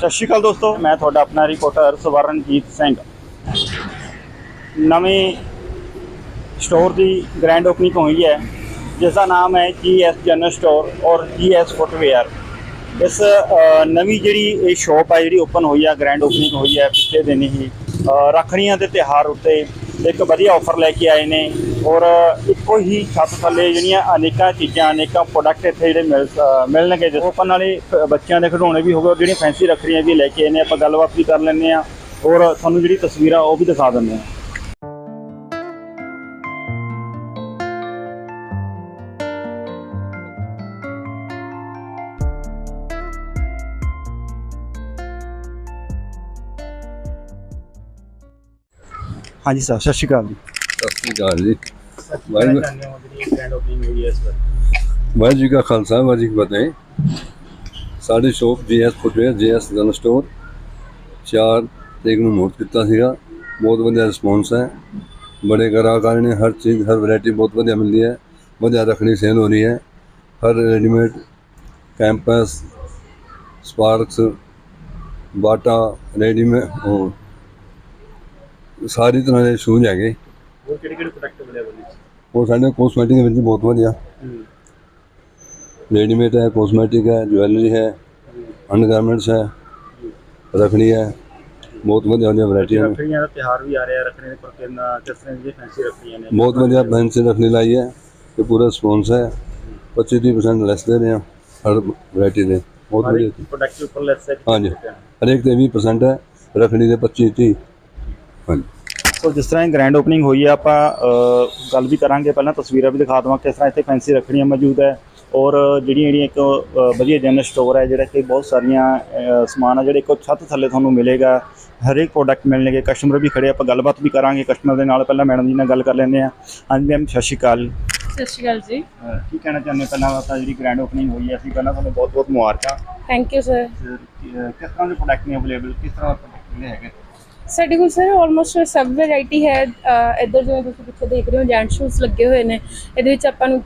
ਸਤਿ ਸ਼੍ਰੀ ਅਕਾਲ ਦੋਸਤੋ ਮੈਂ ਤੁਹਾਡਾ ਆਪਣਾ ਰਿਪੋਰਟਰ ਸਵਰਨਜੀਤ ਸਿੰਘ। ਨਵੇਂ ਸਟੋਰ ਦੀ ਗ੍ਰੈਂਡ ਓਪਨਿੰਗ ਹੋਈ ਹੈ ਜਿਸ ਦਾ ਨਾਮ ਹੈ ਜੀਐਸ ਜਨਰਲ ਸਟੋਰ ਔਰ ਜੀਐਸ ਫੁੱਟਵੇਅਰ ਇਸ ਨਵੀਂ ਜਿਹੜੀ ਇਹ ਸ਼ਾਪ ਹੈ ਜਿਹੜੀ ਓਪਨ ਹੋਈ ਹੈ ਗ੍ਰੈਂਡ ਓਪਨਿੰਗ ਹੋਈ ਹੈ ਪਿਛਲੇ ਦਿਨ ਹੀ ਅ, ਰੱਖੜੀਆਂ ਦੇ ਤਿਹਾਰ ਉੱਤੇ ਇੱਕ ਵਧੀਆ ਆਫਰ ਲੈ ਕੇ ਆਏ ਨੇ। ਔਰ ਇੱਕੋ ਹੀ ਛੱਤ ਥੱਲੇ ਜਿਹੜੀਆਂ ਅਨੇਕਾਂ ਚੀਜ਼ਾਂ ਅਨੇਕਾਂ ਪ੍ਰੋਡਕਟ ਇੱਥੇ ਜਿਹੜੇ ਮਿਲ ਅ, ਮਿਲਣਗੇ। ਜਿਸ ਓਪਨ ਵਾਲੇ ਬੱਚਿਆਂ ਦੇ ਖਿਡੌਣੇ ਵੀ ਹੋਗੇ ਜਿਹੜੀਆਂ ਫੈਂਸੀ ਰੱਖੜੀਆਂ ਵੀ ਲੈ ਕੇ ਆਏ ਨੇ। ਆਪਾਂ ਗੱਲਬਾਤ ਵੀ ਕਰ ਲੈਂਦੇ ਆ ਔਰ ਤੁਹਾਨੂੰ ਜਿਹੜੀ ਤਸਵੀਰਾਂ ਉਹ ਵੀ ਦਿਖਾ ਦਿੰਦੇ ਆ ਹਾਂਜੀ ਸਰ ਸਤਿ ਸ਼੍ਰੀ ਅਕਾਲ ਜੀ। ਸਤਿ ਸ਼੍ਰੀ ਅਕਾਲ ਜੀ। ਵਾਹਿਗੁਰੂ ਵਾਹਿਗੁਰੂ ਜੀ ਕਾ ਖਾਲਸਾ ਵਾਹਿਗੁਰੂ ਜੀ ਕੀ ਫਤਿਹ। ਸਾਡੀ shop GS footwear GS general store ਚਾਰ ਤਰੀਕ ਨੂੰ ਮੂਰਤ ਕੀਤਾ ਸੀਗਾ। ਬਹੁਤ ਵਧੀਆ ਰਿਸਪੌਂਸ ਹੈ। ਬੜੇ ਗ੍ਰਾਹਕ ਨੇ ਹਰ ਚੀਜ਼ ਹਰ ਵੈਰਾਈਟੀ ਬਹੁਤ ਵਧੀਆ ਮਿਲਦੀ ਹੈ। ਵਧੀਆ ਰੱਖਣੀ ਸੇਲ ਹੋ ਰਹੀ ਹੈ। ਹਰ readymade Campus Sparx Bata readymade ਸਾਰੀ ਤਰ੍ਹਾਂ ਦੇ ਸ਼ੂਜ਼ ਹੈਗੇ। ਹੋਰ ਕਿਹੜੇ ਕਿਹੜੇ ਪ੍ਰੋਡਕਟ ਮਿਲੇ ਬਹੁਤ ਵਧੀਆ। ਰੈਡੀਮੇਡ ਹੈ ਕੋਸਮੈਟਿਕ ਹੈ ਜਵੈਲਰੀ ਹੈ ਅੰਡਰਗਾਰਮੈਂਟਸ ਹੈ ਰਖੜੀ ਹੈ ਬਹੁਤ ਵਧੀਆ ਵਧੀਆ ਵੈਰਾਈਟੀਆਂ ਨੇ? ਬਹੁਤ ਵਧੀਆ ਫੈਂਸੀ ਰਖੜੀ ਲਾਈ ਹੈ ਤੇ ਪੂਰਾ ਰਿਸਪੌਂਸ ਹੈ। 25% ਲੈਸ ਦੇ ਰਹੇ ਹਾਂ ਹਰ ਵੈਰਾਈਟੀ ਦੇ। ਬਹੁਤ ਵਧੀਆ। ਪ੍ਰੋਡਕਟ ਉੱਪਰ ਲੈਸ ਹੈ ਹਾਂਜੀ। ਹਰੇਕ ਤੇ 20% ਹੈ ਰਖੜੀ ਦੇ 25 30 ਸੋ ਜਿਸ ਤਰ੍ਹਾਂ ਇਹ ਗ੍ਰੈਂਡ ਓਪਨਿੰਗ ਹੋਈ ਹੈ ਆਪਾਂ ਗੱਲ ਵੀ ਕਰਾਂਗੇ। ਪਹਿਲਾਂ ਤਸਵੀਰਾਂ ਵੀ ਦਿਖਾ ਦਵਾਂ ਕਿਸ ਤਰ੍ਹਾਂ ਇੱਥੇ ਫੈਂਸੀ ਰੱਖੜੀਆਂ ਮੌਜੂਦ ਹੈ। ਔਰ ਜਿਹੜੀਆਂ ਜਿਹੜੀਆਂ ਇੱਕ ਵਧੀਆ ਜਨਰਲ ਸਟੋਰ ਹੈ ਜਿਹੜਾ ਕਿ ਬਹੁਤ ਸਾਰੀਆਂ ਸਮਾਨ ਆ ਜਿਹੜੇ ਇੱਕੋ ਛੱਤ ਥੱਲੇ ਤੁਹਾਨੂੰ ਮਿਲੇਗਾ। ਹਰੇਕ ਪ੍ਰੋਡਕਟ ਮਿਲਣਗੇ ਕਸਟਮਰ ਵੀ ਖੜੇ ਆਪਾਂ ਗੱਲਬਾਤ ਵੀ ਕਰਾਂਗੇ ਕਸਟਮਰ ਦੇ ਨਾਲ। ਪਹਿਲਾਂ ਮੈਡਮ ਜੀ ਨਾਲ ਗੱਲ ਕਰ ਲੈਂਦੇ ਆ ਹਾਂਜੀ ਮੈਮ ਸਤਿ ਸ਼੍ਰੀ ਅਕਾਲ। ਸਤਿ ਸ਼੍ਰੀ ਅਕਾਲ ਜੀ। ਕੀ ਕਹਿਣਾ ਚਾਹੁੰਦੇ ਹੋ? ਪਹਿਲਾਂ ਤਾਂ ਜਿਹੜੀ ਗ੍ਰੈਂਡ ਓਪਨਿੰਗ ਹੋਈ ਹੈ ਅਸੀਂ ਪਹਿਲਾਂ ਤੁਹਾਨੂੰ ਬਹੁਤ ਬਹੁਤ ਮੁਬਾਰਕਾਂ ਥੈਂਕ ਯੂ ਸਰ ਕਿਸ ਤਰ੍ਹਾਂ ਦੇ ਪ੍ਰੋਡਕਟ ਨੇ ਅਵੇਲੇਬਲ ਕਿਸ ਤਰ੍ਹਾਂ ਦੇ ਪ੍ਰੋਡਕਟ ਨੇ ਹੈਗੇ? ਸਾਡੇ ਕੋਲ ਸਰ ਆਲਮੋਸਟ ਸਭ ਵੈਰਾਈਟੀ ਹੈ ਇੱਧਰ ਜਿਵੇਂ ਤੁਸੀਂ ਪਿੱਛੇ ਦੇਖ ਰਹੇ ਹੋ ਜੈਂਟ ਸ਼ੂਜ਼ ਲੱਗੇ ਹੋਏ ਨੇ। ਇਹਦੇ ਵਿੱਚ ਆਪਾਂ ਨੂੰ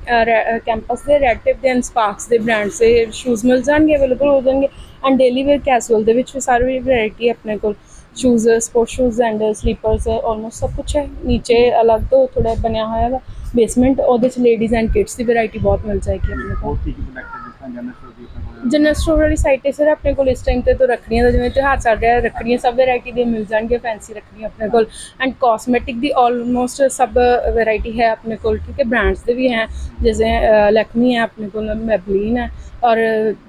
ਕੈਂਪਸ ਦੇ ਰੈਡ ਟਿਪ ਦੇ ਐਂਡ ਸਪਾਰਕਸ ਦੇ ਬ੍ਰਾਂਡਸ ਦੇ ਸ਼ੂਜ਼ ਮਿਲ ਜਾਣਗੇ ਅਵੇਲੇਬਲ ਹੋ ਜਾਣਗੇ। ਐਂਡ ਡੇਲੀ ਵੇਅਰ ਕੈਸੂਅਲ ਦੇ ਵਿੱਚ ਵੀ ਸਾਰੀ ਵੈਰਾਈਟੀ ਆਪਣੇ ਕੋਲ। Shoes sport shoes and slippers almost ਸਭ ਕੁਝ ਹੈ। ਨੀਚੇ ਅਲੱਗ ਤੋਂ ਥੋੜਾ ਬਣਿਆ ਹੋਇਆ ਵਾ। ਬੇਸਮੈਂਟ ਉਹਦੇ ਚ ਲੇਡੀਜ਼ ਐਂਡ ਕਿਡਸ ਦੀ ਵੈਰਾਈਟੀ ਬਹੁਤ ਮਿਲ ਜਾਏਗੀ ਆਪਣੇ ਕੋਲ। ਹੋਰ ਕੀ ਕੀ ਜਿਸ ਤਰ੍ਹਾਂ ਜਨਰਲ ਸਟੋਰ ਦੀ ਜਨਰਲ ਸਟੋਰ ਵਾਲੀ ਸਾਈਟ ਤੇ ਸਰ ਆਪਣੇ ਕੋਲ ਇਸ ਟਾਈਮ ਤੇ ਤਾਂ ਰੱਖੜੀਆਂ ਦਾ ਜਿਵੇਂ ਤਿਉਹਾਰ ਚੱਲ ਰਿਹਾ ਰੱਖੜੀਆਂ ਸਭ ਵੈਰਾਈਟੀ ਦੇ ਮਿਲ ਜਾਣਗੇ ਫੈਂਸੀ ਰੱਖੜੀਆਂ ਆਪਣੇ ਕੋਲ ਐਂਡ ਕਾਸਮੈਟਿਕ ਦੀ ਆਲਮੋਸਟ ਸਭ ਵੈਰਾਈਟੀ ਹੈ ਆਪਣੇ ਕੋਲ ਠੀਕ ਹੈ ਬ੍ਰਾਂਡਸ ਦੇ ਵੀ ਹੈ, ਜਿਵੇਂ ਲੈਕਮੀ ਹੈ ਆਪਣੇ ਕੋਲ ਮੈਬਲੀਨ ਹੈ ਔਰ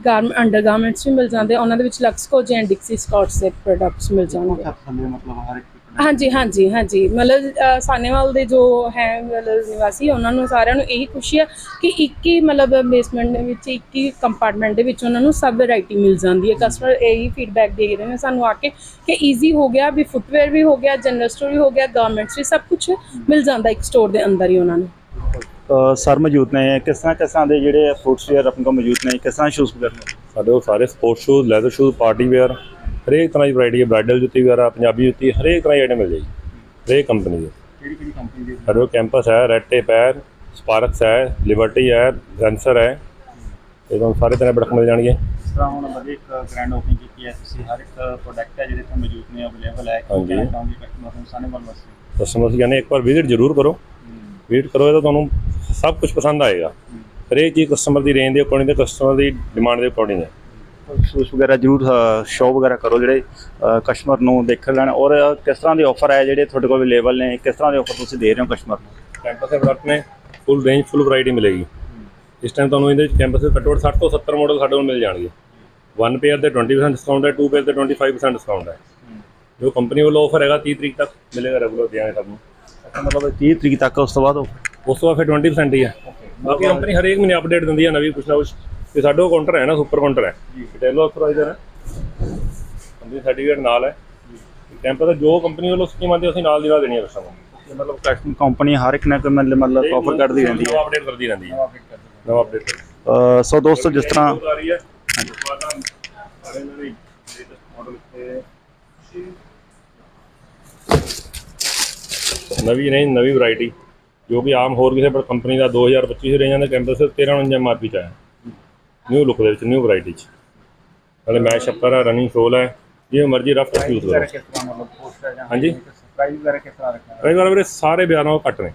ਗਾਰਮ ਅੰਡਰਗਾਰਮੈਂਟਸ ਵੀ ਮਿਲ ਜਾਂਦੇ, ਉਹਨਾਂ ਦੇ ਵਿੱਚ ਲਕਸ ਕੋਜ ਐਂਡ ਡਿਕਸੀ ਸਕਾਟਸ ਦੇ ਪ੍ਰੋਡਕਟਸ ਮਿਲ ਜਾਣਗੇ। ਮਤਲਬ ਹਰ ਇੱਕ ਹਾਂਜੀ ਹਾਂਜੀ ਹਾਂਜੀ। ਮਤਲਬ ਅ, ਸਾਨੇਵਾਲ ਦੇ ਜੋ ਹੈ ਮਤਲਬ ਨਿਵਾਸੀ ਉਹਨਾਂ ਨੂੰ ਸਾਰਿਆਂ ਨੂੰ ਇਹੀ ਖੁਸ਼ੀ ਹੈ ਕਿ ਇੱਕ ਹੀ ਮਤਲਬ ਬੇਸਮੈਂਟ ਦੇ ਵਿੱਚ ਇੱਕ ਹੀ ਕੰਪਾਰਟਮੈਂਟ ਦੇ ਵਿੱਚ ਉਹਨਾਂ ਨੂੰ ਸਭ ਵੈਰਾਈਟੀ ਮਿਲ ਜਾਂਦੀ ਹੈ। ਕਸਟਮਰ ਇਹੀ ਫੀਡਬੈਕ ਦੇ ਰਹੇ ਨੇ ਸਾਨੂੰ ਆ ਕੇ ਕਿ ਈਜ਼ੀ ਹੋ ਗਿਆ ਵੀ ਫੁੱਟਵੇਅਰ ਵੀ ਹੋ ਗਿਆ ਜਨਰਲ ਸਟੋਰ ਵੀ ਹੋ ਗਿਆ ਗਾਰਮੈਂਟਸ ਵੀ ਸਭ ਕੁਝ ਮਿਲ ਜਾਂਦਾ ਇੱਕ ਸਟੋਰ ਦੇ ਅੰਦਰ ਹੀ ਉਹਨਾਂ ਨੂੰ। ਸਰ ਮੌਜੂਦ ਨੇ ਕਿਸ ਤਰ੍ਹਾਂ ਕਿਸ ਤਰ੍ਹਾਂ ਦੇ ਜਿਹੜੇ ਫੁੱਟਵੇਅਰ ਆਪਣੇ ਕੋਲ ਮੌਜੂਦ ਨੇ ਕਿਸ ਤਰ੍ਹਾਂ ਸ਼ੂਜ਼ ਵਗੈਰਾ ਨੇ? ਸਾਡੇ ਕੋਲ ਸਾਰੇ sports shoes leather shoes party wear ਹਰੇਕ ਤਰ੍ਹਾਂ ਦੀ ਵੈਰਾਈਟੀ ਹੈ ਬ੍ਰਾਈਡਲ ਜੁੱਤੀ ਵਗੈਰਾ ਪੰਜਾਬੀ ਜੁੱਤੀ ਹਰੇਕ ਤਰ੍ਹਾਂ ਦੀ ਆਈਟਮ ਮਿਲ ਜਾਏਗੀ। ਹਰੇਕ ਕੰਪਨੀ ਦੀ। ਕਿਹੜੀ ਕਿਹੜੀ ਕੰਪਨੀ ਦੇ? ਕੋਲ ਕੈਂਪਸ ਹੈ ਰੈਡ ਟੇਪ ਹੈ ਸਪਾਰਕਸ ਹੈ ਲਿਬਰਟੀ ਹੈ ਰੈਂਸਰ ਹੈ। ਇਹ ਤੁਹਾਨੂੰ ਸਾਰੇ ਤਰ੍ਹਾਂ ਦੇ ਪ੍ਰੋਡਕਟ ਮਿਲ ਜਾਣਗੇ। ਇਸ ਤਰ੍ਹਾਂ ਹੁਣ ਵਧੀਆ ਇੱਕ ਗ੍ਰੈਂਡ ਓਪਨਿੰਗ ਕੀਤੀ ਹੈ ਤੁਸੀਂ ਹਰ ਇੱਕ ਪ੍ਰੋਡਕਟ ਹੈ ਜਿਹੜੇ ਇੱਥੇ ਮੌਜੂਦ ਨੇ ਅਵੇਲੇਬਲ ਹੈ। ਹਾਂਜੀ। ਚਾਹੁੰਗੇ ਕਸਟਮਰ ਨੂੰ ਸਾਨੇ ਵੱਲ ਵਾਸਤੇ ਕਸਟਮਰ ਅਸੀਂ ਕਹਿੰਦੇ ਇੱਕ ਵਾਰ ਵਿਜ਼ਿਟ ਜ਼ਰੂਰ ਕਰੋ। ਵਿਜ਼ਿਟ ਕਰੋ ਤਾਂ ਤੁਹਾਨੂੰ ਸਭ ਕੁਝ ਪਸੰਦ ਆਏਗਾ। ਹਰੇਕ ਚੀਜ਼ ਕਸਟਮਰ ਦੀ ਰੇਂਜ ਦੇ ਅਕੋਰਡਿੰਗ ਤੇ ਕਸਟਮਰ ਦੀ ਡਿਮਾਂਡ ਦੇ ਅਕੋਰਡਿੰਗ ਹੈ। ਸ਼ੂਜ਼ ਵਗੈਰਾ ਜ਼ਰੂਰ ਸ਼ੋ ਵਗੈਰਾ ਕਰੋ ਜਿਹੜੇ ਕਸਟਮਰ ਨੂੰ ਦੇਖ ਲੈਣ। ਔਰ ਕਿਸ ਤਰ੍ਹਾਂ ਦੇ ਆਫਰ ਹੈ ਜਿਹੜੇ ਤੁਹਾਡੇ ਕੋਲ ਅਵੇਲੇਬਲ ਨੇ? ਕਿਸ ਤਰ੍ਹਾਂ ਦੇ ਆਫਰ ਤੁਸੀਂ ਦੇ ਰਹੇ ਹੋ ਕਸਟਮਰ ਨੂੰ? ਕੈਂਪਸ ਦੇ ਪ੍ਰੋਡਕਟ ਨੇ ਫੁੱਲ ਰੇਂਜ ਫੁੱਲ ਵੈਰਾਈਟੀ ਮਿਲੇਗੀ। ਇਸ ਟਾਈਮ ਤੁਹਾਨੂੰ ਇਹਦੇ ਵਿੱਚ ਕੈਂਪਸ ਦੇ ਘੱਟੋ ਘੱਟ 60 ਤੋਂ 70 ਮਾਡਲ ਸਾਡੇ ਕੋਲ ਮਿਲ ਜਾਣਗੇ। ਵਨ ਪੇਅਰ ਤੇ 20% ਡਿਸਕਾਊਂਟ ਹੈ ਟੂ ਪੇਅਰ ਤੇ 25% ਡਿਸਕਾਊਂਟ ਹੈ। ਜੋ ਕੰਪਨੀ ਵੱਲੋਂ ਆਫਰ ਹੈਗਾ 30 ਤਰੀਕ ਤੱਕ ਮਿਲੇਗਾ ਰੈਗੂਲਰ ਦਿਆਂਗੇ ਸਭ ਨੂੰ। ਮਤਲਬ 30 ਤਰੀਕ ਤੱਕ ਉਸ ਤੋਂ ਬਾਅਦ? ਉਸ ਤੋਂ ਬਾਅਦ ਫਿਰ 20% ਹੀ ਹੈ। ਬਾਕੀ ਕੰਪਨੀ ਹਰੇਕ ਮਹੀਨੇ ਅਪਡੇਟ ਦਿੰਦੀ ਹੈ ਨਵੀਂ ਕੁਛ ਨਾ ਕੁਛ। ਤੇ ਸਾਡੇ ਕੋਲ ਕਾਊਂਟਰ ਹੈ ਨਾ ਸੁਪਰ ਕਾਊਂਟਰ ਹੈ। ਰਿਟੇਲ ਆਥੋਰਾਈਜ਼ਰ ਹੈ। ਕੰਪਨੀ ਸਰਟੀਫਿਕੇਟ ਨਾਲ ਹੈ। ਦਾ ਜੋ ਕੰਪਨੀ ਵੱਲੋਂ ਸਕੀਮ ਆਉਂਦੀ ਅਸੀਂ ਨਾਲ ਦੀ ਨਾਲ ਦੇਣੀ ਹੈ ਕਸਟਮਰ ਨੂੰ ਮਤਲਬ ਕਸਟਮਰ ਕੰਪਨੀ ਹਰ ਇੱਕ ਨਾ ਕੋਈ ਮਤਲਬ ਆਫਰ ਕੱਢਦੀ ਰਹਿੰਦੀ ਹੈ। ਨਵਾਂ ਅਪਡੇਟ ਕਰਦੀ ਰਹਿੰਦੀ ਹੈ। ਨਵਾਂ ਅਪਡੇਟ ਸੋ ਦੋਸਤੋ ਜਿਸ ਤਰ੍ਹਾਂ ਨਵੇਂ ਰੇਂਜ ਨਵੀਂ ਵੈਰਾਈਟੀ ਜੋ ਕਿ ਆਮ ਹੋਰ ਕਿਸੇ ਕੰਪਨੀ ਦਾ 2025 ਰੇਂਜਾਂ ਦੇ ਕੈਂਪਸ 1349 ਐਮਆਰਪੀ ਚ ਆਇਆ। ਨਿਊ ਲੁੱਕ ਦੇ ਵਿੱਚ ਨਿਊ ਵੈਰਾਈਟੀ ਚ। ਨਾਲੇ ਮੈਸ਼ ਅਪਰ ਹੈ ਰਨਿੰਗ ਸੋਲ ਹੈ ਜਿਵੇਂ ਮਰਜ਼ੀ ਰਫ ਟੱਚ ਯੂਜ਼ ਕਰੋ। ਹਾਂਜੀ। ਪ੍ਰਾਈਸ ਵਗੈਰਾ ਕਿਸ ਤਰ੍ਹਾਂ ਰੱਖਣਾ ਪ੍ਰਾਈਸ ਵਾਲਾ ਵੀਰੇ ਸਾਰੇ ਬਿਆਨਾਂ ਨਾਲੋਂ ਘੱਟ ਨੇ।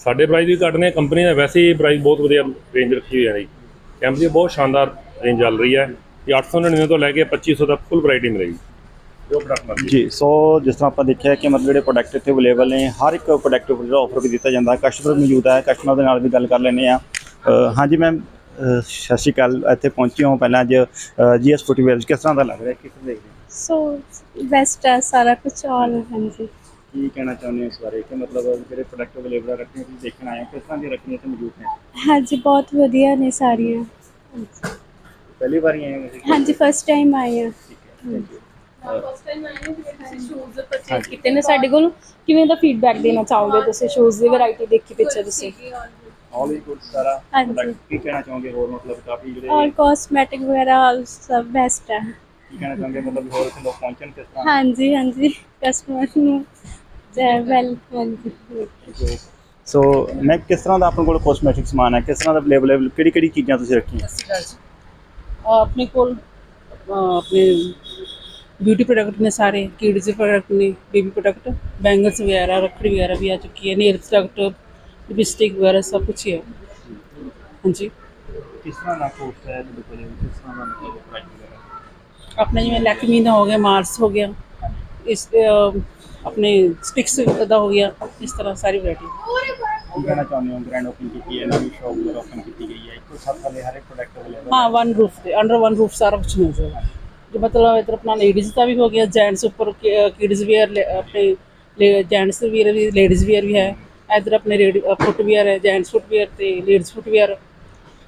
ਸਾਡੇ ਪ੍ਰਾਈਸ ਵੀ ਘੱਟ ਨੇ ਕੰਪਨੀ ਦਾ ਵੈਸੇ ਹੀ ਪ੍ਰਾਈਸ ਬਹੁਤ ਵਧੀਆ ਰੇਂਜ ਰੱਖੀ ਹੋਈ ਹੈ ਜੀ। ਕੈਂਪ ਦੀ ਬਹੁਤ ਸ਼ਾਨਦਾਰ ਰੇਂਜ ਚੱਲ ਰਹੀ ਹੈ ਇਹ 899 ਤੋਂ ਲੈ ਕੇ 2500 ਤੱਕ ਫੁੱਲ ਵੈਰਾਈਟੀ ਮਿਲੇਗੀ। ਜੋ ਪ੍ਰੋਡਕਟ ਮਰਜ਼ੀ ਜੀ ਸੋ ਜਿਸ ਤਰ੍ਹਾਂ ਆਪਾਂ ਦੇਖਿਆ ਕਿ ਮਤਲਬ ਜਿਹੜੇ ਪ੍ਰੋਡਕਟ ਇੱਥੇ ਅਵੇਲੇਬਲ ਨੇ ਹਰ ਇੱਕ ਪ੍ਰੋਡਕਟ ਜਿਹੜਾ ਆਫਰ ਵੀ ਦਿੱਤਾ ਜਾਂਦਾ ਕਸਟਮਰ ਮੌਜੂਦ ਹੈ ਕਸਟਮਰ ਦੇ ਨਾਲ ਵੀ ਗੱਲ ਕਰ ਲੈਂਦੇ ਆ ਹਾਂਜੀ ਮੈਮ ਸਤਿ ਸ਼੍ਰੀ ਅਕਾਲ ਇੱਥੇ ਪਹੁੰਚੇ ਹੋ ਪਹਿਲਾਂ ਅੱਜ ਜੀਐਸ ਫੁੱਟਵੇਅਰ ਕਿਸ ਤਰ੍ਹਾਂ ਦਾ ਲੱਗ ਰਿਹਾ ਕਿਸ ਤਰ੍ਹਾਂ ਦੇਖਦੇ? ਸੋ ਬੈਸਟ ਹੈ? ਸਾਰਾ ਕੁਝ ਆਲ ਹਾਂਜੀ। ਕੀ ਕਹਿਣਾ ਚਾਹੁੰਦੇ ਹੋ ਇਸ ਬਾਰੇ ਕਿ ਮਤਲਬ ਜਿਹੜੇ ਪ੍ਰੋਡਕਟ ਅਵੇਲੇਬਲ ਰੱਖੇ ਤੁਸੀਂ ਦੇਖਣ ਆਏ ਹੋ ਕਿਸ ਤਰ੍ਹਾਂ ਦੀ ਰੱਖੀਆਂ ਇੱਥੇ ਮੌਜੂਦ ਨੇ? ਹਾਂਜੀ ਬਹੁਤ ਵਧੀਆ ਨੇ ਸਾਰੀਆਂ। ਪਹਿਲੀ ਵਾਰ ਹੀ ਆਏ ਹੋ ਤੁਸੀਂ? ਹਾਂਜੀ ਫਸਟ ਟਾਈਮ ਆਏ ਹਾਂ। ਫਸਟ ਟਾਈਮ ਆਏ ਨੇ ਜਿਵੇਂ ਤੁਸੀਂ ਸ਼ੂਜ਼ ਪਰਚੇਸ ਕੀਤੇ ਨੇ ਸਾਡੇ ਕੋਲ? ਕਿਵੇਂ ਦਾ ਫੀਡਬੈਕ ਦੇਣਾ ਚਾਹੋਗੇ ਤੁਸੀਂ? ਸ਼ੂਜ਼ ਦੀ ਵੈਰਾਈਟੀ ਦੇਖੀ ਪਿੱਛੇ ਤੁਸੀਂ। ਆਲ ਹੀ ਗੁੱਡ ਸਾਰਾ ਹਾਂਜੀ। product ਕੀ ਕਹਿਣਾ ਚਾਹੋਗੇ ਹੋਰ ਮਤਲਬ ਕਾਫੀ ਜਿਹੜੇ ਔਰ ਕਾਸਮੈਟਿਕ ਵਗੈਰਾ all ਸਭ ਬੈਸਟ ਹੈ ਕੀ ਕਹਿਣਾ ਚਾਹੋਗੇ ਮਤਲਬ ਹੋਰ ਇੱਥੇ ਲੋਕ ਪਹੁੰਚਣ ਕਿਸ ਤਰ੍ਹਾਂ? ਹਾਂਜੀ ਹਾਂਜੀ। ਕਸਟਮਰ ਨੂੰ ਵੈਲ ਹਾਂਜੀ। ਸੋ ਮੈਂ ਕਿਸ ਤਰ੍ਹਾਂ ਦਾ ਆਪਣੇ ਕੋਲ ਕੋਸਮੈਟਿਕ ਸਮਾਨ ਹੈ? ਕਿਸ ਤਰ੍ਹਾਂ ਦਾ ਅਵੇਲੇਬਲ ਹੈ? ਕਿਹੜੀ ਕਿਹੜੀ ਚੀਜ਼ਾਂ ਤੁਸੀਂ ਰੱਖੀਆਂ? ਆਪਣੇ ਕੋਲ ਅਹ, ਆਪਣੇ ਬਿਊਟੀ ਪ੍ਰੋਡਕਟ ਨੇ ਸਾਰੇ ਕਿਡਸ ਦੇ ਪ੍ਰੋਡਕਟ ਨੇ ਬੇਬੀ ਪ੍ਰੋਡਕਟ ਬੈਂਗਲਸ ਵਗੈਰਾ ਰੱਖੜੀ ਵਗੈਰਾ ਵੀ ਆ ਚੁੱਕੀ ਹੈ ਨੇਲ ਪ੍ਰੋਡਕਟ ਲਿਪਸਟਿਕ ਵਗੈਰਾ ਸਭ ਕੁਝ ਹੀ ਹੈ। ਹਾਂਜੀ। ਕਿਸ ਤਰ੍ਹਾਂ ਦਾ ਕੋਰਸ ਹੈ ਤੁਹਾਡੇ ਕੋਲ? ਕਿਸ ਤਰ੍ਹਾਂ ਦਾ ਮਤਲਬ ਪ੍ਰਾਈਸ ਵਗੈਰਾ ਆਪਣਾ ਜਿਵੇਂ ਲੈਕਮੀ ਦਾ ਹੋ ਗਿਆ ਮਾਰਸ ਹੋ ਗਿਆ ਇਸ ਅਹ, ਆਪਣੇ ਸਟਿਕਸ ਦਾ ਹੋ ਗਿਆ ਇਸ ਤਰ੍ਹਾਂ ਸਾਰੀ ਵੈਰਾਈਟੀ ਕੀ ਕਹਿਣਾ ਚਾਹੁੰਦੇ ਹੋ? ਗ੍ਰੈਂਡ ਓਪਨ ਕੀਤੀ ਹੈ ਨਵੀਂ ਸ਼ਾਪ ਵਗੈਰਾ ਓਪਨ ਕੀਤੀ ਗਈ ਹੈ। ਇੱਕੋ ਛੱਤ ਥੱਲੇ ਹਰ ਇੱਕ ਪ੍ਰੋਡਕਟ ਅਵੇਲੇਬਲ ਹਾਂ। ਵਨ ਰੂਫ ਤੇ ਅੰਡਰ ਵਨ ਰੂਫ ਸਾਰਾ ਕੁਝ ਮਿਲ ਜਾਏਗਾ ਜੋ ਮਤਲਬ ਇਧਰ ਆਪਣਾ ਲੇਡੀਜ਼ ਦਾ ਵੀ ਹੋ ਗਿਆ ਜੈਂਟਸ ਉੱਪਰ ਕਿਡਸ ਵੇਅਰ ਆਪਣੇ ਜੈਂਟਸ ਵੀਅਰ ਵੀ ਲੇਡੀਜ਼ ਵੀਅਰ ਵੀ ਹੈ। ਇਧਰ ਆਪਣੇ ਫੁੱਟ ਵੀਅਰ ਹੈ ਜੈਂਟਸ ਫੁੱਟ ਵੀਅਰ ਤੇ ਲੇਡੀਜ਼ ਫੁੱਟ ਵੀਅਰ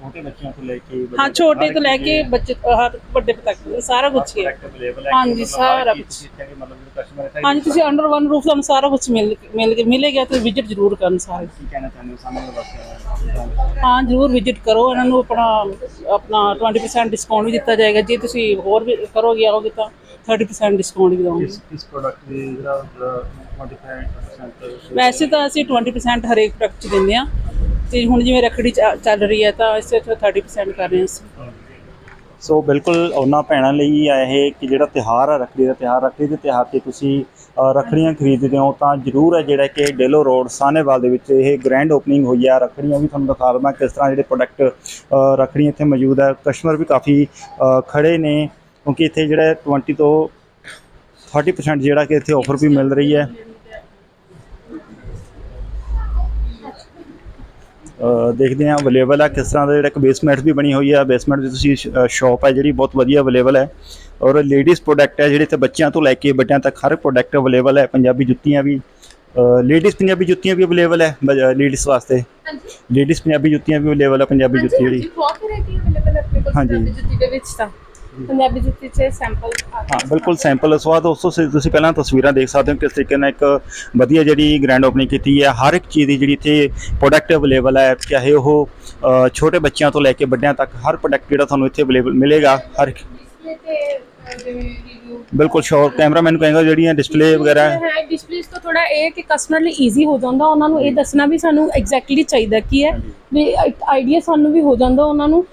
ਛੋਟੇ ਬੱਚਿਆਂ ਤੋਂ ਲੈ ਕੇ ਹਾਂ ਛੋਟੇ ਤੋਂ ਲੈ ਕੇ ਬੱਚੇ ਹਰ ਵੱਡੇ ਤੱਕ ਸਾਰਾ ਕੁਝ ਹੀ ਹਾਂਜੀ, ਸਾਰਾ ਹੈ ਹਾਂਜੀ ਤੁਸੀਂ ਅੰਡਰ ਵਨ ਰੂਫ ਤੁਹਾਨੂੰ ਸਾਰਾ ਕੁਝ ਮਿਲ ਮਿਲ ਮਿਲੇਗਾ ਤੇ ਵਿਜ਼ਿਟ ਜ਼ਰੂਰ ਕਰਨ ਸਾਰੇ। ਕੀ ਕਹਿਣਾ ਚਾਹੁੰਦੇ ਹੋ ਸਾਹਮਣੇ ਹਾਂ ਜ਼ਰੂਰ ਵਿਜ਼ਿਟ ਕਰੋ ਇਹਨਾਂ ਨੂੰ ਆਪਣਾ ਆਪਣਾ 20% ਡਿਸਕਾਊਂਟ ਵੀ ਦਿੱਤਾ ਜਾਏਗਾ ਜੇ ਤੁਸੀਂ ਹੋਰ ਵੀ ਕਰੋਗੇ ਆਓਗੇ ਤਾਂ 30% ਡਿਸਕਾਊਂਟ ਵੀ ਦਵਾਂਗੇ ਇਸ ਪ੍ਰੋਡਕਟ ਦੀ ਜਿਹੜਾ 25% ਵੈਸੇ ਤਾਂ ਅਸੀਂ 20% ਹਰੇਕ ਪ੍ਰੋਡਕਟ 'ਚ ਦਿੰਦੇ ਆ ਤੇ ਹੁਣ ਜਿਵੇਂ ਰੱਖੜੀ ਚੱਲ ਰਹੀ ਹੈ ਤਾਂ ਇਸ ਵਿੱਚ 30% ਕਰ ਰਹੇ ਹਾਂ ਅਸੀਂ। ਸੋ ਬਿਲਕੁਲ ਉਹਨਾਂ ਭੈਣਾਂ ਲਈ ਆ ਇਹ ਕਿ ਜਿਹੜਾ ਤਿਹਾਰ ਆ ਰੱਖੜੀ ਦਾ ਤਿਹਾਰ ਰੱਖੜੀ ਦੇ ਤਿਹਾਰ ਤੇ ਤੁਸੀਂ ਅ, ਰੱਖੜੀਆਂ ਖਰੀਦਦੇ ਹੋ ਤਾਂ ਜ਼ਰੂਰ ਹੈ ਜਿਹੜਾ ਕਿ ਡੇਲੋ ਰੋਡ ਸਾਹਨੇਵਾਲ ਦੇ ਵਿੱਚ ਇਹ ਗ੍ਰੈਂਡ ਓਪਨਿੰਗ ਹੋਈ ਆ। ਰੱਖੜੀਆਂ ਵੀ ਤੁਹਾਨੂੰ ਦਿਖਾ ਦਵਾਂ ਕਿਸ ਤਰ੍ਹਾਂ ਜਿਹੜੇ ਪ੍ਰੋਡਕਟ ਰੱਖੜੀਆਂ ਇੱਥੇ ਮੌਜੂਦ ਹੈ ਕਸਟਮਰ ਵੀ ਕਾਫੀ ਅ, ਖੜੇ ਨੇ ਕਿਉਂਕਿ ਇੱਥੇ ਜਿਹੜਾ 20 ਤੋਂ 30% ਜਿਹੜਾ ਕਿ ਇੱਥੇ ਆਫਰ ਵੀ ਮਿਲ ਰਹੀ ਹੈ। ਦੇਖਦੇ ਹਾਂ ਅਵੇਲੇਬਲ ਹੈ ਕਿਸ ਤਰ੍ਹਾਂ ਦਾ ਜਿਹੜਾ ਇੱਕ ਬੇਸਮੈਂਟ ਵੀ ਬਣੀ ਹੋਈ ਹੈ ਬੇਸਮੈਂਟ ਦੀ ਤੁਸੀਂ ਸ਼ਾਪ ਹੈ ਜਿਹੜੀ ਬਹੁਤ ਵਧੀਆ ਅਵੇਲੇਬਲ ਹੈ ਔਰ ਲੇਡੀਜ਼ ਪ੍ਰੋਡਕਟ ਹੈ ਜਿਹੜੇ ਤੇ ਬੱਚਿਆਂ ਤੋਂ ਲੈ ਕੇ ਵੱਡਿਆਂ ਤੱਕ ਹਰ ਪ੍ਰੋਡਕਟ ਅਵੇਲੇਬਲ ਹੈ ਪੰਜਾਬੀ ਜੁੱਤੀਆਂ ਵੀ। ਲੇਡੀਜ਼ ਪੰਜਾਬੀ ਜੁੱਤੀਆਂ ਵੀ ਅਵੇਲੇਬਲ ਹੈ ਲੇਡੀਜ਼ ਵਾਸਤੇ। ਲੇਡੀਜ਼ ਪੰਜਾਬੀ ਜੁੱਤੀਆਂ ਵੀ ਅਵੇਲੇਬਲ ਹੈ ਪੰਜਾਬੀ ਜੁੱਤੀ ਜਿਹੜੀ। ਬਹੁਤ ਵੈਰਾਈਟੀ ਅਵੇਲੇਬਲ ਹੈ ਆਪਣੇ ਕੋਲ ਹਾਂਜੀ। ਪੰਜਾਬੀ ਜੁੱਤੀ ਦੇ ਵਿੱਚ ਤਾਂ। ਪੰਜਾਬੀ ਜੁੱਤੀ 'ਚ ਸੈਂਪਲ ਹਾਂ ਬਿਲਕੁਲ ਸੈਂਪਲ ਸਵਾਦ ਦੋਸਤੋ ਸੇ- ਤੁਸੀਂ ਪਹਿਲਾਂ ਤਸਵੀਰਾਂ ਦੇਖ ਸਕਦੇ ਹੋ ਕਿਸ ਤਰੀਕੇ ਨਾਲ ਇੱਕ ਵਧੀਆ ਜਿਹੜੀ ਗ੍ਰੈਂਡ ਓਪਨਿੰਗ ਕੀਤੀ ਹੈ। ਹਰ ਇੱਕ ਚੀਜ਼ ਦੀ ਜਿਹੜੀ ਇੱਥੇ ਪ੍ਰੋਡਕਟ ਅਵੇਲੇਬਲ ਹੈ ਚਾਹੇ ਉਹ ਛੋਟੇ ਬੱਚਿਆਂ ਤੋਂ ਲੈ ਕੇ ਵੱਡਿਆਂ ਤੱਕ ਹਰ ਪ੍ਰੋਡਕਟ ਜਿਹੜਾ ਤੁਹਾਨੂੰ ਇੱਥੇ ਅਵੇਲੇਬਲ ਮਿਲੇਗਾ ਹਰ ਬਿਲਕੁਲ ਸ਼ੋਰ ਕੈਮਰਾਮੈਨ ਨੂੰ ਕਹਾਂਗਾ ਜਿਹੜੀਆਂ ਡਿਸਪਲੇ ਵਗੈਰਾ ਹੈ। ਹੈ ਡਿਸਪਲੇਸ ਤੋਂ ਥੋੜਾ ਇਹ ਕਿ ਕਸਟਮਰ ਲਈ ਈਜ਼ੀ ਹੋ ਜਾਂਦਾ ਉਹਨਾਂ ਨੂੰ ਇਹ ਦੱਸਣਾ ਵੀ ਸਾਨੂੰ ਐਗਜ਼ੈਕਟਲੀ ਚਾਹੀਦਾ ਕੀ ਹੈ ਵੀ ਆਈਡੀਆ ਸਾਨੂੰ ਵੀ ਹੋ ਜਾਂਦਾ ਉਹਨਾਂ ਨੂੰ।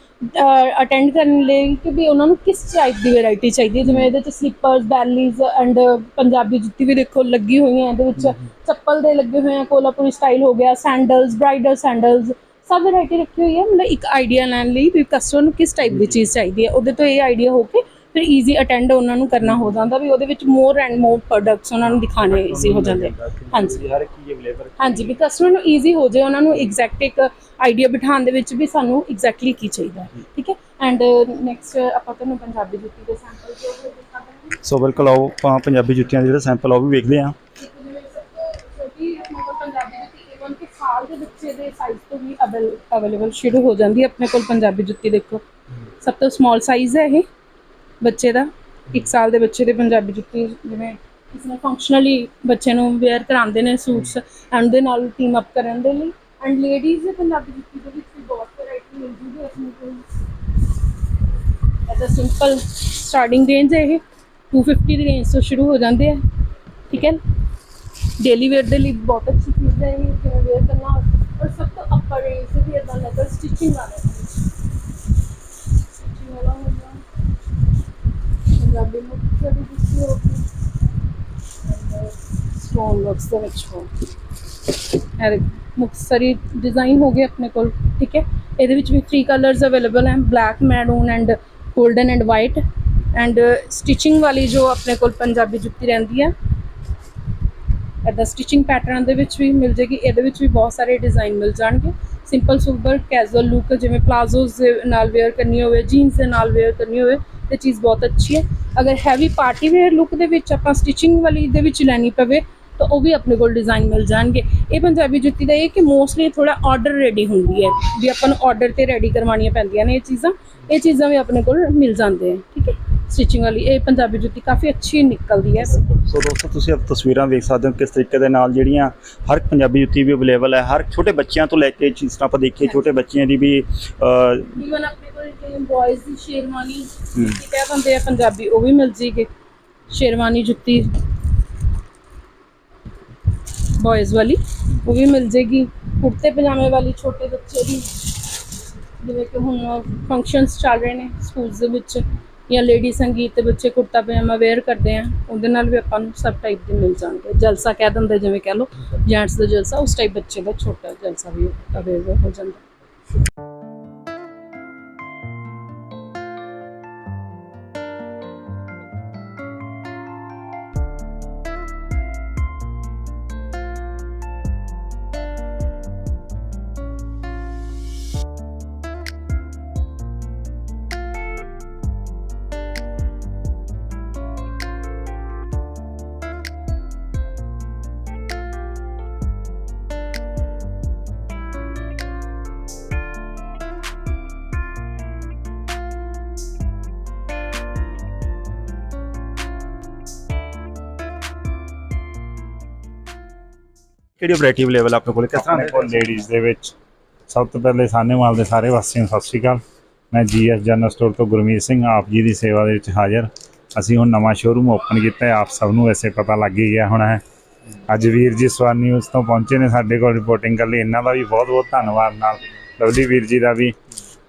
ਅਟੈਂਡ ਕਰਨ ਲਈ ਕਿ ਵੀ ਉਹਨਾਂ ਨੂੰ ਕਿਸ ਟਾਈਪ ਦੀ ਵੈਰਾਈਟੀ ਚਾਹੀਦੀ ਹੈ? ਜਿਵੇਂ ਇਹਦੇ ਚ ਸਲੀਪਰਸ ਬੈਲੀਜ਼ ਐਂਡ ਪੰਜਾਬੀ ਜੁੱਤੀ ਵੀ ਦੇਖੋ ਲੱਗੀ ਹੋਈਆਂ ਇਹਦੇ ਵਿੱਚ। ਚੱਪਲ ਦੇ ਲੱਗੇ ਹੋਏ ਆ ਕੋਲਾਪੁਰੀ ਸਟਾਈਲ ਹੋ ਗਿਆ ਸੈਂਡਲਸ ਬ੍ਰਾਈਡਲ ਸੈਂਡਲਸ ਸਭ ਵੈਰਾਈਟੀ ਰੱਖੀ ਹੋਈ ਹੈ। ਮਤਲਬ ਇੱਕ ਆਈਡੀਆ ਲੈਣ ਲਈ ਵੀ ਕਸਟਮਰ ਨੂੰ ਕਿਸ ਟਾਈਪ ਦੀ ਚੀਜ਼ ਚਾਹੀਦੀ ਹੈ? ਉਹਦੇ ਤੋਂ ਇਹ ਆਈਡੀਆ ਹੋ ਕੇ ਫਿਰ ਈਜ਼ੀ ਅਟੈਂਡ ਉਹਨਾਂ ਨੂੰ ਕਰਨਾ ਹੋ ਜਾਂਦਾ ਵੀ ਉਹਦੇ ਵਿੱਚ ਮੋਰ ਐਂਡ ਮੋਰ ਪ੍ਰੋਡਕਟਸ ਉਹਨਾਂ ਨੂੰ ਦਿਖਾਣੇ ਈਜ਼ੀ ਹੋ ਜਾਂਦੇ। ਹਾਂਜੀ। ਹਰ ਚੀਜ਼ ਅਵੇਲੇਬਲ ਹਾਂਜੀ ਵੀ ਕਸਟਮਰ ਨੂੰ ਈਜ਼ੀ ਹੋ ਜਾਏ ਉਹਨਾਂ ਨੂੰ ਐਗਜ਼ੈਕਟ ਇੱਕ ਆਈਡੀਆ ਬਿਠਾਉਣ ਦੇ ਵਿੱਚ ਵੀ ਸਾਨੂੰ ਐਗਜ਼ੈਕਟਲੀ ਕੀ ਚਾਹੀਦਾ ਠੀਕ ਹੈ? ਐਂਡ ਨੈਕਸਟ ਆਪਾਂ ਤੁਹਾਨੂੰ ਪੰਜਾਬੀ ਜੁੱਤੀ ਦੇ ਸੈਂਪਲ ਜੋ ਸੋ ਬਿਲਕੁਲ ਆਓ ਆਪਾਂ ਪੰਜਾਬੀ ਜੁੱਤੀਆਂ ਦੇ ਜਿਹੜੇ ਸੈਂਪਲ ਆ ਉਹ ਵੀ ਵੇਖਦੇ ਕਿ ਸਾਲ ਦੇ ਬੱਚੇ ਦੇ ਸਾਈਜ਼ ਤੋਂ ਵੀ ਅਵੇਲੇਬਲ ਸ਼ੁਰੂ ਹੋ ਜਾਂਦੀ ਹੈ ਆਪਣੇ ਕੋਲ ਪੰਜਾਬੀ ਜੁੱਤੀ ਦੇਖੋ। ਸਭ ਤੋਂ ਸਮਾਲ ਸਾਈਜ਼ ਹੈ ਇਹ। ਬੱਚੇ ਦਾ 1 ਸਾਲ ਦੇ ਬੱਚੇ ਦੇ ਪੰਜਾਬੀ ਜੁੱਤੀ ਜਿਵੇਂ ਕਿਸੇ ਨੇ ਫੰਕਸ਼ਨਲੀ ਬੱਚੇ ਨੂੰ ਵੇਅਰ ਕਰਾਉਂਦੇ ਨੇ ਸੂਟਸ ਐਂਡ ਦੇ ਨਾਲ ਟੀਮ ਅਪ ਕਰਨ ਦੇ ਲਈ। ਐਂਡ ਲੇਡੀਜ਼ ਦੇ ਪੰਜਾਬੀ ਜੁੱਤੀ ਦੇ ਵਿੱਚ ਵੀ ਬਹੁਤ ਵੈਰਾਈਟੀ ਮਿਲ ਜੂਗੀ ਆਪਣੇ ਕੋਲ ਇਹਦਾ ਸਿੰਪਲ ਸਟਾਰਟਿੰਗ ਰੇਂਜ ਹੈ ਇਹ। 250 ਦੀ ਰੇਂਜ ਤੋਂ ਸ਼ੁਰੂ ਹੋ ਜਾਂਦੇ ਆ। ਠੀਕ ਹੈ ਡੇਲੀ ਵੇਅਰ ਦੇ ਲਈ ਬਹੁਤ ਅੱਛੀ ਚੀਜ਼ ਹੈ ਇਹ ਜਿਵੇਂ ਵੇਅਰ ਕਰਨਾ। ਔਰ ਸਭ ਤੋਂ ਅੱਪਰ ਰੇਂਜ ਵੀ ਇਦਾਂ ਲੈਦਰ ਸਟਿਚਿੰਗ ਵਾਲਾ ਸਟਿਚਿੰਗ ਵਾਲਾ ਹੋ ਗਿਆ ਪੰਜਾਬੀ ਮੁਕਤਸਰੀ ਜੁੱਤੀ ਹੋ ਗਈ ਸਟੋਨ ਵਰਕਸ ਦੇ ਵਿੱਚ ਹੋ। ਇਹ ਦੇਖੋ, ਮੁਕਤਸਰੀ ਡਿਜ਼ਾਈਨ ਹੋ ਗਏ ਆਪਣੇ ਕੋਲ ਠੀਕ ਹੈ? ਇਹਦੇ ਵਿੱਚ ਵੀ ਥ੍ਰੀ ਕਲਰਸ ਅਵੇਲੇਬਲ ਹਨ black maroon and golden and white and stitching ਵਾਲੀ ਜੋ ਆਪਣੇ ਕੋਲ ਪੰਜਾਬੀ ਜੁੱਤੀ ਰਹਿੰਦੀ ਹੈ ਇਹਦਾ ਸਟਿਚਿੰਗ ਪੈਟਰਨ ਦੇ ਵਿੱਚ ਵੀ ਮਿਲ ਜੇਗੀ ਇਹਦੇ ਵਿੱਚ ਵੀ ਬਹੁਤ ਸਾਰੇ ਡਿਜ਼ਾਈਨ ਮਿਲ ਜਾਣਗੇ। ਸਿੰਪਲ ਸੁਪਰ ਕੈਜ਼ੂਅਲ ਲੁੱਕ ਜਿਵੇਂ ਪਲਾਜ਼ੋਸ ਦੇ ਨਾਲ ਵੇਅਰ ਕਰਨੀ ਹੋਵੇ ਜੀਨਸ ਦੇ ਨਾਲ ਵੇਅਰ ਕਰਨੀ ਹੋਵੇ ਤੇ ਚੀਜ਼ ਬਹੁਤ ਅੱਛੀ ਹੈ। ਅਗਰ ਹੈਵੀ ਪਾਰਟੀ ਵੇਅਰ ਲੁੱਕ ਦੇ ਵਿੱਚ ਆਪਾਂ ਸਟਿਚਿੰਗ ਵਾਲੀ ਦੇ ਵਿੱਚ ਲੈਣੀ ਪਵੇ ਤਾਂ ਉਹ ਵੀ ਆਪਣੇ ਕੋਲ ਡਿਜ਼ਾਈਨ ਮਿਲ ਜਾਣਗੇ। ਇਹ ਪੰਜਾਬੀ ਜੁੱਤੀ ਦਾ ਇਹ ਕਿ ਮੋਸਟਲੀ ਥੋੜਾ ਆਰਡਰ ਰੈਡੀ ਹੁੰਦੀ ਹੈ ਵੀ ਆਪਾਂ ਨੂੰ ਆਰਡਰ ਤੇ ਰੈਡੀ ਕਰਵਾਉਣੀਆਂ ਪੈਂਦੀਆਂ ਨੇ ਇਹ ਚੀਜ਼ਾਂ। ਇਹ ਚੀਜ਼ਾਂ ਵੀ ਆਪਣੇ ਕੋਲ ਮਿਲ ਜਾਂਦੇ ਆ ਠੀਕ ਹੈ। ਸਟਿਚਿੰਗ ਵਾਲੀ ਇਹ ਪੰਜਾਬੀ ਜੁੱਤੀ ਕਾਫੀ ਅੱਛੀ ਨਿਕਲਦੀ ਹੈ। ਸੋ ਦੋਸਤੋ ਤੁਸੀਂ ਆਪ ਤਸਵੀਰਾਂ ਵੇਖ ਸਕਦੇ ਹੋ ਕਿਸ ਤਰੀਕੇ ਦੇ ਨਾਲ ਜਿਹੜੀਆਂ ਹਰ ਪੰਜਾਬੀ ਜੁੱਤੀ ਵੀ ਅਵੇਲੇਬਲ ਹੈ। ਹਰ ਛੋਟੇ ਬੱਚਿਆਂ ਤੋਂ ਲੈ ਕੇ ਜਿਸ ਤਰ੍ਹਾਂ ਆਪਾਂ ਦੇਖੀਏ ਛੋਟੇ ਬੱਚਿਆਂ ਦੀ ਵੀ ਆਪਣੇ ਕਈ ਬॉयਜ਼ ਦੀ ਸ਼ੇਰਵਾਨੀ ਜੁੱਤੀ ਕਹਿ ਦਿੰਦੇ ਆ ਪੰਜਾਬੀ ਉਹ ਵੀ ਮਿਲ ਜੀਗੇ। ਸ਼ੇਰਵਾਨੀ ਜੁੱਤੀ ਬॉयਜ਼ ਵਾਲੀ ਉਹ ਵੀ ਮਿਲ ਜੇਗੀ। ਕੁੜਤੇ ਪਜਾਮੇ ਵਾਲੀ ਛੋਟੇ ਬੱਚੇ ਦੀ। ਜਿਵੇਂ ਕਿ ਹੁਣ ਫੰਕਸ਼ਨਸ ਚੱਲ ਰਹੇ ਨੇ ਸਕੂਲਸ ਦੇ ਵਿੱਚ ਜਾਂ ਲੇਡੀ ਸੰਗੀਤ ਤੇ ਬੱਚੇ ਕੁੜਤਾ ਪਜਾਮਾ ਵੇਅਰ ਕਰਦੇ ਆ ਉਹਦੇ ਨਾਲ ਵੀ ਆਪਾਂ ਨੂੰ ਸਭ ਟਾਈਪ ਦੇ ਮਿਲ ਜਾਣਗੇ। ਜਲਸਾ ਕਹਿ ਦਿੰਦੇ ਜਿਵੇਂ ਕਹਿ ਲਓ ਜੈਂਟਸ ਦਾ ਜਲਸਾ ਉਸ ਟਾਈਪ ਬੱਚੇ ਦਾ ਛੋਟਾ ਜਲਸਾ ਵੀ ਅਵੇਲੇਬਲ ਹੋ ਜਾਂਦਾ। ਕਿਹੜੀ ਵੈਰਾਈਟੀ ਅਵੇਲੇਬਲ ਆਪਣੇ ਕੋਲ? ਕਿਸ ਤਰ੍ਹਾਂ ਆਪਣੇ ਕੋਲ ਲੇਡੀਜ਼ ਦੇ ਵਿੱਚ ਸਭ ਤੋਂ ਪਹਿਲੇ ਸਾਨੇਵਾਲ ਦੇ ਸਾਰੇ ਵਾਸੀਆਂ ਨੂੰ ਸਤਿ ਸ਼੍ਰੀ ਅਕਾਲ। ਮੈਂ ਜੀਐਸ ਜਨਰਲ ਸਟੋਰ ਤੋਂ ਗੁਰਮੀਤ ਸਿੰਘ, ਆਪ ਜੀ ਦੀ ਸੇਵਾ ਦੇ ਵਿੱਚ ਹਾਜ਼ਰ। ਅਸੀਂ ਹੁਣ ਨਵਾਂ ਸ਼ੋਰੂਮ ਓਪਨ ਕੀਤਾ ਹੈ, ਆਪ ਸਭ ਨੂੰ ਵੈਸੇ ਪਤਾ ਲੱਗ ਹੀ ਗਿਆ ਹੋਣਾ ਹੈ। ਅੱਜ ਵੀਰ ਜੀ ਸਵਾਰ ਨਿਊਜ਼ ਤੋਂ ਪਹੁੰਚੇ ਨੇ ਸਾਡੇ ਕੋਲ ਰਿਪੋਰਟਿੰਗ ਕਰਨ ਲਈ। ਇਹਨਾਂ ਦਾ ਵੀ ਬਹੁਤ ਬਹੁਤ ਧੰਨਵਾਦ ਨਾਲ। ਲਵਲੀ ਵੀਰ ਜੀ ਦਾ ਵੀ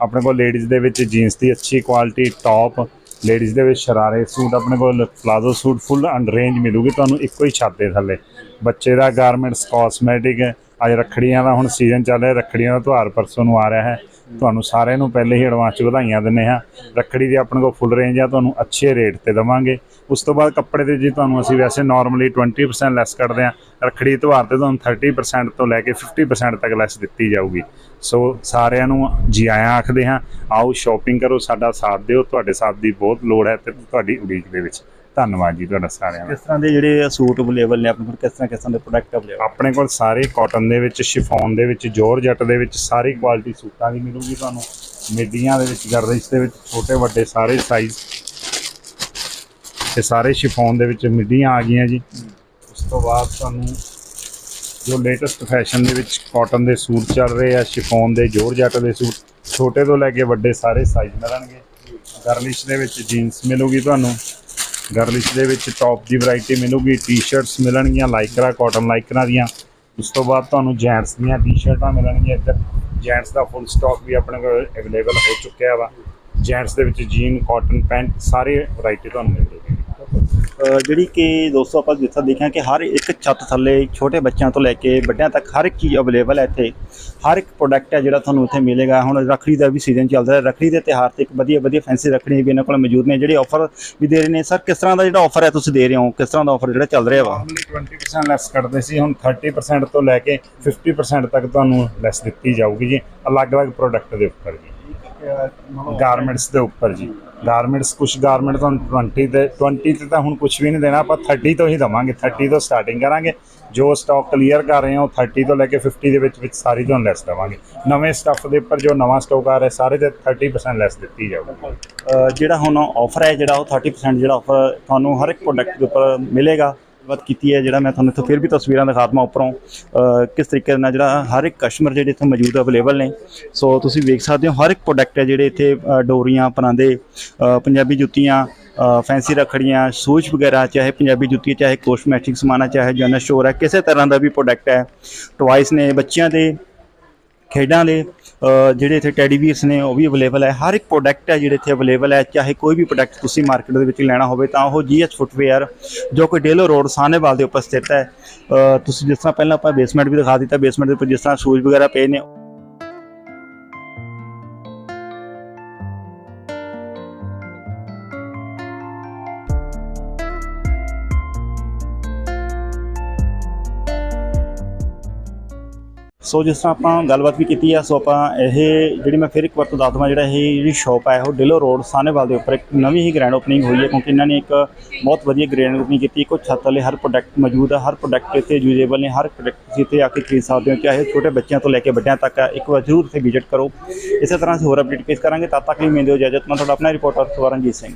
ਆਪਣੇ ਕੋਲ ਲੇਡੀਜ਼ ਦੇ ਵਿੱਚ ਜੀਨਸ ਦੀ ਅੱਛੀ ਕੁਆਲਿਟੀ ਟੌਪ ਲੇਡੀਜ਼ ਦੇ ਵਿੱਚ ਸ਼ਰਾਰੇ ਸੂਟ ਆਪਣੇ ਕੋਲ palazzo suit full and range ਮਿਲੂਗੀ। ਤੁਹਾਨੂੰ ਇੱਕੋ ਹੀ ਛੱਤ ਦੇ ਥੱਲੇ। ਬੱਚੇ ਦਾ ਗਾਰਮੈਂਟਸ ਕਾਸਮੈਟਿਕ ਅੱਜ ਰੱਖੜੀਆਂ ਦਾ ਹੁਣ ਸੀਜ਼ਨ ਚੱਲ ਰਿਹਾ, ਰੱਖੜੀਆਂ ਦਾ ਤਿਉਹਾਰ ਪਰਸੋਂ ਨੂੰ ਆ ਰਿਹਾ ਹੈ। ਤੁਹਾਨੂੰ ਸਾਰਿਆਂ ਨੂੰ ਪਹਿਲੇ ਹੀ ਐਡਵਾਂਸ 'ਚ ਵਧਾਈਆਂ ਦਿੰਦੇ ਹਾਂ। ਰੱਖੜੀ ਦੀ ਆਪਣੇ ਕੋਲ ਫੁੱਲ ਰੇਂਜ ਆ, ਤੁਹਾਨੂੰ ਅੱਛੇ ਰੇਟ ਤੇ ਦਵਾਂਗੇ। ਉਸ ਤੋਂ ਬਾਅਦ ਕੱਪੜੇ ਦੇ ਜੀ ਤੁਹਾਨੂੰ ਅਸੀਂ ਵੈਸੇ ਨਾਰਮਲੀ 20% ਲੈਸ ਕਰਦੇ ਹਾਂ। ਰੱਖੜੀ ਤਿਉਹਾਰ ਤੇ ਤੁਹਾਨੂੰ 30% ਤੋਂ ਲੈ ਕੇ 50% ਤੱਕ ਲੈਸ ਦਿੱਤੀ ਜਾਊਗੀ। ਸੋ ਸਾਰਿਆਂ ਨੂੰ ਜੀ ਆਇਆਂ ਆਖਦੇ ਹਾਂ, ਆਓ ਸ਼ਾਪਿੰਗ ਕਰੋ, ਸਾਡਾ ਸਾਥ ਦਿਓ, ਤੁਹਾਡੇ ਸਾਥ ਦੀ ਬਹੁਤ ਲੋੜ ਹੈ ਤੇ ਤੁਹਾਡੀ ਉਡੀਕ ਦੇ ਵਿੱਚ। ਧੰਨਵਾਦ ਜੀ ਤੁਹਾਡਾ ਸਾਰਿਆਂ ਦਾ। ਕਿਸ ਤਰ੍ਹਾਂ ਦੇ ਜਿਹੜੇ ਸੂਟ ਅਵੇਲੇਬਲ ਨੇ ਆਪਣੇ ਕੋਲ ਕਿਸ ਤਰ੍ਹਾਂ ਕਿਸ ਤਰ੍ਹਾਂ ਦੇ ਪ੍ਰੋਡਕਟ ਅਵੇਲੇਬਲ ਆਪਣੇ ਕੋਲ ਸਾਰੇ ਕਾਟਨ ਦੇ ਵਿੱਚ ਸ਼ਿਫੋਨ ਦੇ ਵਿੱਚ ਜੋਰਜੱਟ ਦੇ ਵਿੱਚ ਸਾਰੀ ਕੁਆਲਿਟੀ ਸੂਟਾਂ ਦੀ ਮਿਲੂਗੀ ਤੁਹਾਨੂੰ। ਮਿੱਡੀਆਂ ਦੇ ਵਿੱਚ ਗਰਦਿਸ਼ ਦੇ ਵਿੱਚ ਛੋਟੇ ਵੱਡੇ ਸਾਰੇ ਸਾਈਜ਼ ਤੇ ਸਾਰੇ ਸ਼ਿਫੋਨ ਦੇ ਵਿੱਚ ਮਿੱਡੀਆਂ ਆ ਗਈਆਂ ਜੀ। ਉਸ ਤੋਂ ਬਾਅਦ ਤੁਹਾਨੂੰ ਜੋ ਲੇਟੈਸਟ ਫੈਸ਼ਨ ਦੇ ਵਿੱਚ ਕਾਟਨ ਦੇ ਸੂਟ ਚੱਲ ਰਹੇ ਆ ਸ਼ਿਫੋਨ ਦੇ ਜੋਰਜੱਟ ਦੇ ਸੂਟ ਛੋਟੇ ਤੋਂ ਲੈ ਕੇ ਵੱਡੇ ਸਾਰੇ ਸਾਈਜ਼ ਮਿਲਣਗੇ। ਗਰਲਿਸ਼ ਦੇ ਵਿੱਚ ਜੀਨਸ ਮਿਲੂਗੀ ਤੁਹਾਨੂੰ। ਗਰਲਿਸ਼ ਦੇ ਵਿੱਚ ਟੌਪ ਦੀ ਵੈਰਾਈਟੀ ਮਿਲੂਗੀ ਟੀ-ਸ਼ਰਟਸ ਮਿਲਣਗੀਆਂ ਲਾਈਕਰਾ ਕਾਟਨ ਲਾਈਕਰਾ ਦੀਆਂ। ਉਸ ਤੋਂ ਬਾਅਦ ਤੁਹਾਨੂੰ ਜੈਂਟਸ ਦੀਆਂ ਟੀ-ਸ਼ਰਟਾਂ ਮਿਲਣਗੀਆਂ। ਇੱਧਰ ਜੈਂਟਸ ਦਾ ਫੁੱਲ ਸਟਾਕ ਵੀ ਆਪਣੇ ਕੋਲ ਅਵੇਲੇਬਲ ਹੋ ਚੁੱਕਿਆ ਵਾ। ਜੈਂਟਸ ਦੇ ਵਿੱਚ ਜੀਨ ਕਾਟਨ ਪੈਂਟ ਸਾਰੇ ਵੈਰਾਈਟੀ ਤੁਹਾਨੂੰ ਮਿਲ ਜੇਗੀ ਜਿਹੜੀ ਕਿ ਦੋਸਤੋ ਆਪਾਂ ਜਿੱਥੇ ਦੇਖਿਆ ਕਿ ਹਰ ਇੱਕ ਛੱਤ ਥੱਲੇ ਛੋਟੇ ਬੱਚਿਆਂ ਤੋਂ ਲੈ ਕੇ ਵੱਡਿਆਂ ਤੱਕ ਹਰ ਇੱਕ ਚੀਜ਼ ਅਵੇਲੇਬਲ ਹੈ ਇੱਥੇ। ਹਰ ਇੱਕ ਪ੍ਰੋਡਕਟ ਹੈ ਜਿਹੜਾ ਤੁਹਾਨੂੰ ਇੱਥੇ ਮਿਲੇਗਾ। ਹੁਣ ਰੱਖੜੀ ਦਾ ਵੀ ਸੀਜ਼ਨ ਚੱਲ ਰਿਹਾ ਰੱਖੜੀ ਦੇ ਤਿਉਹਾਰ ਤੇ ਇੱਕ ਵਧੀਆ ਵਧੀਆ ਫੈਂਸੀ ਰੱਖੜੀ ਵੀ ਇਹਨਾਂ ਕੋਲ ਮੌਜੂਦ ਨੇ ਜਿਹੜੇ ਆਫਰ ਵੀ ਦੇ ਰਹੇ ਨੇ। ਸਰ ਕਿਸ ਤਰ੍ਹਾਂ ਦਾ ਜਿਹੜਾ ਆਫਰ ਹੈ ਤੁਸੀਂ ਦੇ ਰਹੇ ਹੋ? ਕਿਸ ਤਰ੍ਹਾਂ ਦਾ ਆਫਰ ਜਿਹੜਾ ਚੱਲ ਰਿਹਾ ਵਾ? ਨਾਰਮਲੀ 20% ਲੈਸ ਕਰਦੇ ਸੀ। ਹੁਣ 30% ਤੋਂ ਲੈ ਕੇ 50% ਤੱਕ ਤੁਹਾਨੂੰ ਲੈਸ ਦਿੱਤੀ ਜਾਊਗੀ ਜੀ। ਅਲੱਗ-ਅਲੱਗ ਪ੍ਰੋਡਕਟ ਦੇ ਉੱਪਰ ਜੀ। ਗਾਰਮੈਂਟਸ ਦੇ ਉੱਪਰ ਜੀ। ਗਾਰਮੈਂਟਸ ਕੁਝ ਗਾਰਮੈਂਟ ਤੁਹਾਨੂੰ 20 ਤੇ 20 ਤੇ ਤਾਂ ਹੁਣ ਕੁਝ ਵੀ ਨਹੀਂ ਦੇਣਾ, ਆਪਾਂ 30 ਤੋਂ ਹੀ ਦਵਾਂਗੇ 30 ਤੋਂ ਸਟਾਰਟਿੰਗ ਕਰਾਂਗੇ। ਜੋ ਸਟਾਕ ਕਲੀਅਰ ਕਰ ਰਹੇ ਹਾਂ ਉਹ 30 ਤੋਂ ਲੈ ਕੇ 50 ਦੇ ਵਿੱਚ ਵਿੱਚ ਸਾਰੀ ਤੁਹਾਨੂੰ ਲੈਸ ਦਵਾਂਗੇ। ਨਵੇਂ ਸਟਾਫ ਦੇ ਉੱਪਰ ਜੋ ਨਵਾਂ ਸਟਾਕ ਆ ਰਿਹਾ, ਸਾਰੇ ਤੇ 30% ਲੈਸ ਦਿੱਤੀ ਜਾਊਗੀ। ਜਿਹੜਾ ਹੁਣ ਆਫਰ ਹੈ, ਜਿਹੜਾ ਉਹ 30% ਜਿਹੜਾ ਆਫਰ ਤੁਹਾਨੂੰ ਹਰ ਇੱਕ ਪ੍ਰੋਡਕਟ ਦੇ ਉੱਪਰ ਮਿਲੇਗਾ। ਗੱਲਬਾਤ ਕੀਤੀ ਹੈ, ਜਿਹੜਾ ਮੈਂ ਤੁਹਾਨੂੰ ਇੱਥੋਂ ਫਿਰ ਵੀ ਤਸਵੀਰਾਂ ਦਿਖਾ ਦਿਖਾਤਮਾ ਉੱਪਰੋਂ ਕਿਸ ਤਰੀਕੇ ਨਾਲ ਜਿਹੜਾ ਹਰ ਇੱਕ ਕਸਟਮਰ ਜਿਹੜੇ ਇੱਥੇ ਮੌਜੂਦ ਅਵੇਲੇਬਲ ਨੇ। ਸੋ ਤੁਸੀਂ ਵੇਖ ਸਕਦੇ ਹੋ ਹਰ ਇੱਕ ਪ੍ਰੋਡਕਟ ਹੈ ਜਿਹੜੇ ਇੱਥੇ ਡੋਰੀਆਂ, ਪਰਾਂਦੇ ਪੰਜਾਬੀ ਜੁੱਤੀਆਂ ਫੈਂਸੀ ਰੱਖੜੀਆਂ ਸੂਚ ਵਗੈਰਾ, ਚਾਹੇ ਪੰਜਾਬੀ ਜੁੱਤੀ, ਚਾਹੇ ਕੋਸਮੈਟਿਕ ਸਮਾਨ ਹੈ, ਚਾਹੇ ਜਨਰਲ ਸਟੋਰ ਹੈ, ਕਿਸੇ ਤਰ੍ਹਾਂ ਦਾ ਵੀ ਪ੍ਰੋਡਕਟ ਹੈ। ਟਵਾਈਸ ਨੇ ਬੱਚਿਆਂ ਦੇ, ਖੇਡਾਂ ਦੇ ਜਿਹੜੇ ਇੱਥੇ ਟੈਡੀ ਬੀਅਰਸ ਨੇ, ਉਹ ਵੀ ਅਵੇਲੇਬਲ ਹੈ ਹਰ ਇੱਕ ਪ੍ਰੋਡਕਟ ਹੈ ਜਿਹੜੇ ਇੱਥੇ ਅਵੇਲੇਬਲ ਹੈ ਚਾਹੇ ਕੋਈ ਵੀ ਪ੍ਰੋਡਕਟ ਤੁਸੀਂ ਮਾਰਕੀਟ ਦੇ ਵਿੱਚ ਲੈਣਾ ਹੋਵੇ, ਤਾਂ ਉਹ ਜੀਐਸ ਫੁੱਟਵੇਅਰ ਜੋ ਕਿ ਡੇਲੋ ਰੋਡ ਸਾਹਨੇਵਾਲ ਦੇ ਉੱਪਰ ਸਥਿਤ ਹੈ। ਤੁਸੀਂ ਜਿਸ ਤਰ੍ਹਾਂ ਪਹਿਲਾਂ ਆਪਾਂ ਬੇਸਮੈਂਟ ਵੀ ਦਿਖਾ ਦਿੱਤਾ ਬੇਸਮੈਂਟ ਦੇ ਉੱਪਰ ਜਿਸ ਤਰ੍ਹਾਂ ਸ਼ੂਜ਼ ਵਗੈਰਾ ਪਏ ਨੇ ਸੋ ਜਿਸ ਤਰ੍ਹਾਂ ਆਪਾਂ ਗੱਲਬਾਤ ਵੀ ਕੀਤੀ ਆ, ਸੋ ਆਪਾਂ ਇਹ ਜਿਹੜੀ ਮੈਂ ਫਿਰ ਇੱਕ ਵਾਰ ਤੋਂ ਦੱਸ ਦਵਾਂ, ਜਿਹੜਾ ਇਹ ਜਿਹੜੀ ਸ਼ਾਪ ਹੈ ਉਹ ਡਿਲੋ ਰੋਡ ਸਾਹਨੇਵਾਲ ਦੇ ਉੱਪਰ ਇੱਕ ਨਵੀਂ ਹੀ ਗ੍ਰੈਂਡ ਓਪਨਿੰਗ ਹੋਈ ਹੈ ਕਿਉਂਕਿ ਇਹਨਾਂ ਨੇ ਇੱਕ ਬਹੁਤ ਵਧੀਆ ਗ੍ਰੈਂਡ ਓਪਨਿੰਗ ਕੀਤੀ। ਕੋਈ ਛੱਤ ਵਾਲੇ ਹਰ ਪ੍ਰੋਡਕਟ ਮੌਜੂਦ ਹੈ ਹਰ ਪ੍ਰੋਡਕਟ ਇੱਥੇ ਯੂਜ਼ੇਬਲ ਨੇ, ਹਰ ਪ੍ਰੋਡਕਟ ਤੁਸੀਂ ਇੱਥੇ ਆ ਕੇ ਖਰੀਦ ਸਕਦੇ ਹੋ, ਚਾਹੇ ਛੋਟੇ ਬੱਚਿਆਂ ਤੋਂ ਲੈ ਕੇ ਵੱਡਿਆਂ ਤੱਕ ਹੈ। ਇੱਕ ਵਾਰ ਜ਼ਰੂਰ ਇੱਥੇ ਵਿਜ਼ਿਟ ਕਰੋ। ਇਸੇ ਤਰ੍ਹਾਂ ਅਸੀਂ ਹੋਰ ਅਪਡੇਟ ਪੇਸ਼ ਕਰਾਂਗੇ। ਤਦ ਤੱਕ ਲਈ ਮਿਲਦੇ ਹੋ ਇਜਾਜ਼ਤ ਮੈਂ ਤੁਹਾਡਾ ਆਪਣਾ ਰਿਪੋਰਟਰ ਸਵਰਨਜੀਤ ਸਿੰਘ।